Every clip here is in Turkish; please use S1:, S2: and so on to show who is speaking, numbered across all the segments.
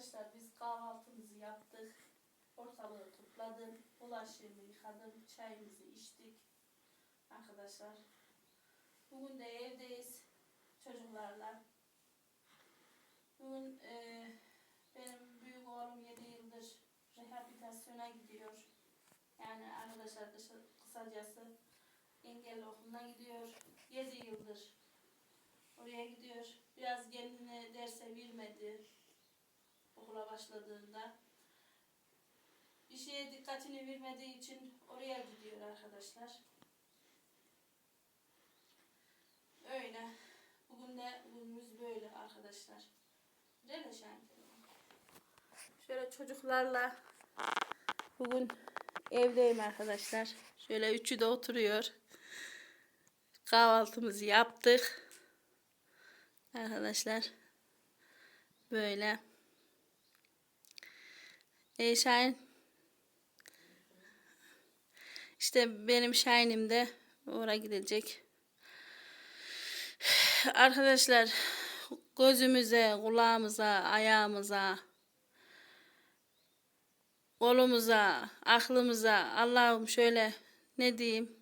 S1: Arkadaşlar biz kahvaltımızı yaptık. Ortalığı topladım. Bulaşığımı yıkadım. Çayımızı içtik. Arkadaşlar. Bugün de evdeyiz. Çocuklarla. Bugün e, benim büyük oğlum 7 yıldır rehabilitasyona gidiyor. Yani arkadaşlar kısa- kısacası engelli okuluna gidiyor. 7 yıldır oraya gidiyor. Başladığında. Bir şeye dikkatini vermediği için oraya gidiyor arkadaşlar. Öyle. Bugün de bugünümüz böyle arkadaşlar. Şarkı. Şöyle çocuklarla bugün evdeyim arkadaşlar. Şöyle üçü de oturuyor. Kahvaltımızı yaptık. Arkadaşlar. Böyle. E. İşte benim Şahin'im de oraya gidecek. Arkadaşlar gözümüze, kulağımıza, ayağımıza, kolumuza, aklımıza Allah'ım şöyle ne diyeyim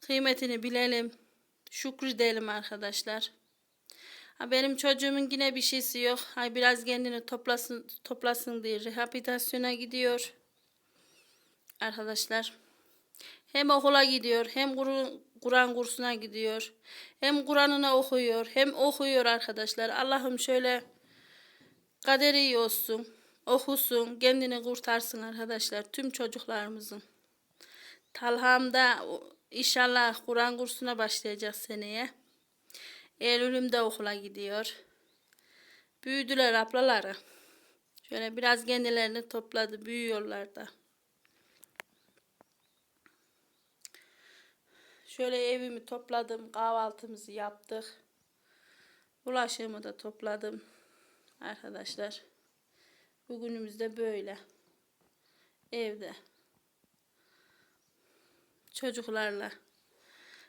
S1: kıymetini bilelim, şükredelim arkadaşlar. Ha, benim çocuğumun yine bir şeysi yok. Ha, biraz kendini toplasın, toplasın diye rehabilitasyona gidiyor. Arkadaşlar. Hem okula gidiyor, hem Kur- Kur'an kursuna gidiyor. Hem Kur'an'ını okuyor, hem okuyor arkadaşlar. Allah'ım şöyle kaderi iyi olsun, okusun, kendini kurtarsın arkadaşlar. Tüm çocuklarımızın. Talham da inşallah Kur'an kursuna başlayacak seneye. Eylül'üm de okula gidiyor. Büyüdüler ablaları. Şöyle biraz kendilerini topladı, büyüyorlar da. Şöyle evimi topladım, kahvaltımızı yaptık. Bulaşığımı da topladım. Arkadaşlar. Bugünümüz de böyle. Evde. Çocuklarla.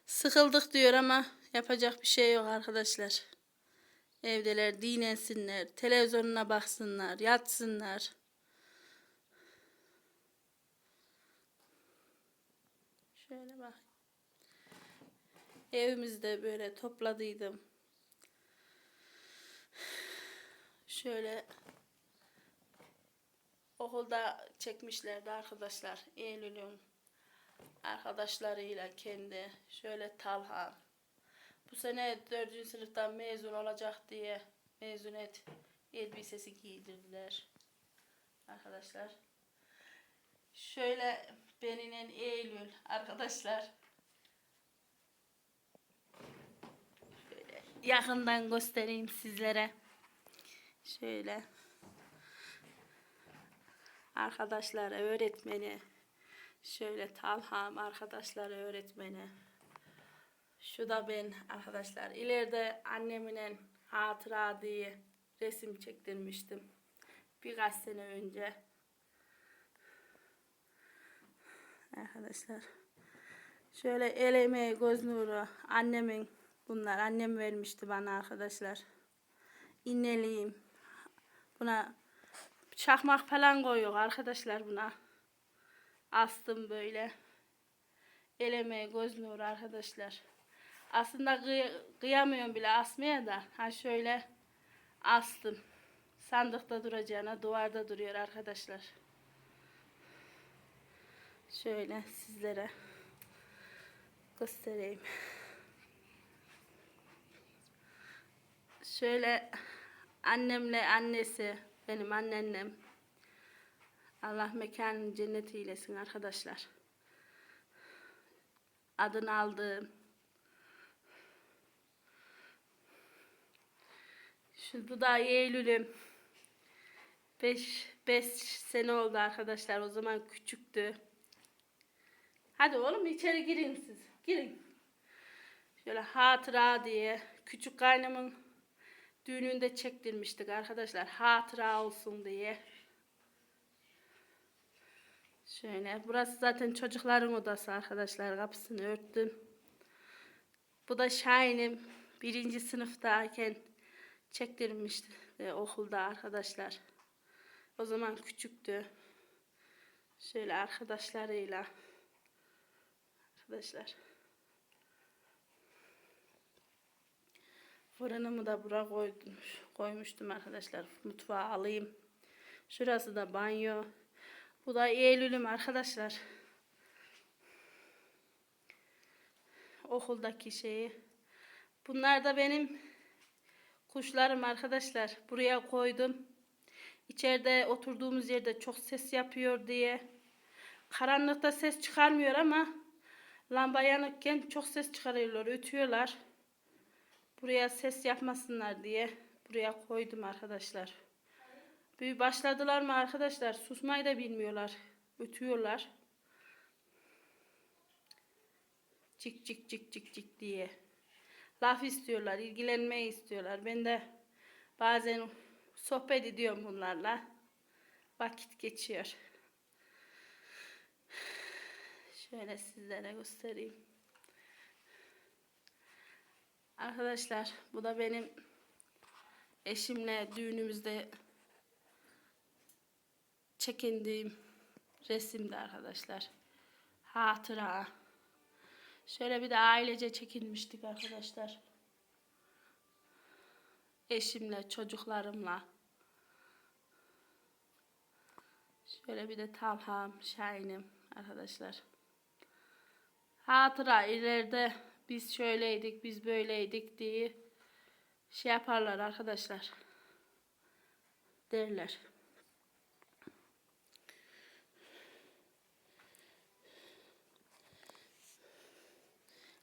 S1: Sıkıldık diyor ama yapacak bir şey yok arkadaşlar. Evdeler dinlensinler, televizyonuna baksınlar, yatsınlar. Şöyle bak. Evimizde böyle topladıydım. Şöyle okulda çekmişlerdi arkadaşlar. Eylül'ün arkadaşlarıyla kendi şöyle Talha bu sene 4. sınıftan mezun olacak diye mezuniyet elbisesi giydirdiler arkadaşlar. Şöyle beninen Eylül arkadaşlar. Şöyle yakından göstereyim sizlere. Şöyle. Arkadaşlar öğretmeni. Şöyle Talham arkadaşları öğretmeni. Şu da ben arkadaşlar. İleride annemle hatıra diye resim çektirmiştim. Birkaç sene önce. Arkadaşlar. Şöyle el emeği göz nuru annemin bunlar annem vermişti bana arkadaşlar. İnneliyim. Buna çakmak falan koyuyor arkadaşlar buna. Astım böyle. El göz nuru arkadaşlar. Aslında kıy- kıyamıyorum bile asmaya da. Ha şöyle astım. Sandıkta duracağına duvarda duruyor arkadaşlar. Şöyle sizlere göstereyim. Şöyle annemle annesi, benim anneannem. Allah mekanını cennet eylesin arkadaşlar. Adını aldığım. Şu bu da Eylül'üm. 5 5 sene oldu arkadaşlar. O zaman küçüktü. Hadi oğlum içeri girin siz. Girin. Şöyle hatıra diye küçük kaynımın düğününde çektirmiştik arkadaşlar. Hatıra olsun diye. Şöyle. Burası zaten çocukların odası arkadaşlar. Kapısını örttüm. Bu da Şahin'im. Birinci sınıftayken çektirmişti e, okulda arkadaşlar. O zaman küçüktü. Şöyle arkadaşlarıyla. Arkadaşlar. Fırınımı da buraya koydum, koymuştum arkadaşlar. Mutfağa alayım. Şurası da banyo. Bu da Eylül'üm arkadaşlar. Okuldaki şeyi. Bunlar da benim kuşlarım arkadaşlar. Buraya koydum. İçeride oturduğumuz yerde çok ses yapıyor diye. Karanlıkta ses çıkarmıyor ama lamba yanıkken çok ses çıkarıyorlar, ötüyorlar. Buraya ses yapmasınlar diye buraya koydum arkadaşlar. Bir başladılar mı arkadaşlar? Susmayı da bilmiyorlar. Ötüyorlar. Cik cik cik cik cik diye. Laf istiyorlar, ilgilenmeyi istiyorlar. Ben de bazen sohbet ediyorum bunlarla. Vakit geçiyor. Şöyle sizlere göstereyim. Arkadaşlar bu da benim eşimle düğünümüzde çekindiğim resimdi arkadaşlar. Hatıra. Şöyle bir de ailece çekinmiştik arkadaşlar. Eşimle, çocuklarımla. Şöyle bir de Talha'm, Şahin'im arkadaşlar. Hatıra ileride biz şöyleydik, biz böyleydik diye şey yaparlar arkadaşlar. Derler.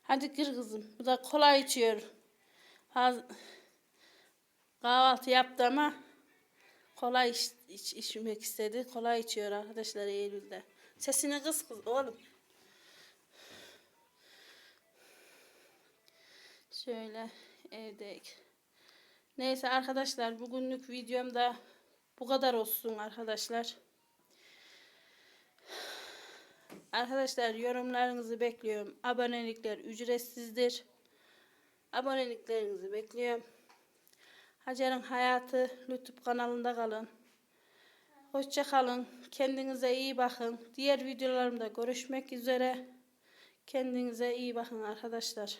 S1: Hadi gir kızım. Bu da kola içiyor. Haz- Kahvaltı yaptı ama kola iç, iç, içmek istedi. Kola içiyor arkadaşlar Eylül'de. Sesini kız kız oğlum. Şöyle evdeyik. Neyse arkadaşlar bugünlük videomda bu kadar olsun arkadaşlar. Arkadaşlar yorumlarınızı bekliyorum. Abonelikler ücretsizdir. Aboneliklerinizi bekliyorum. Hacer'in Hayatı YouTube kanalında kalın. Hoşça kalın. Kendinize iyi bakın. Diğer videolarımda görüşmek üzere. Kendinize iyi bakın arkadaşlar.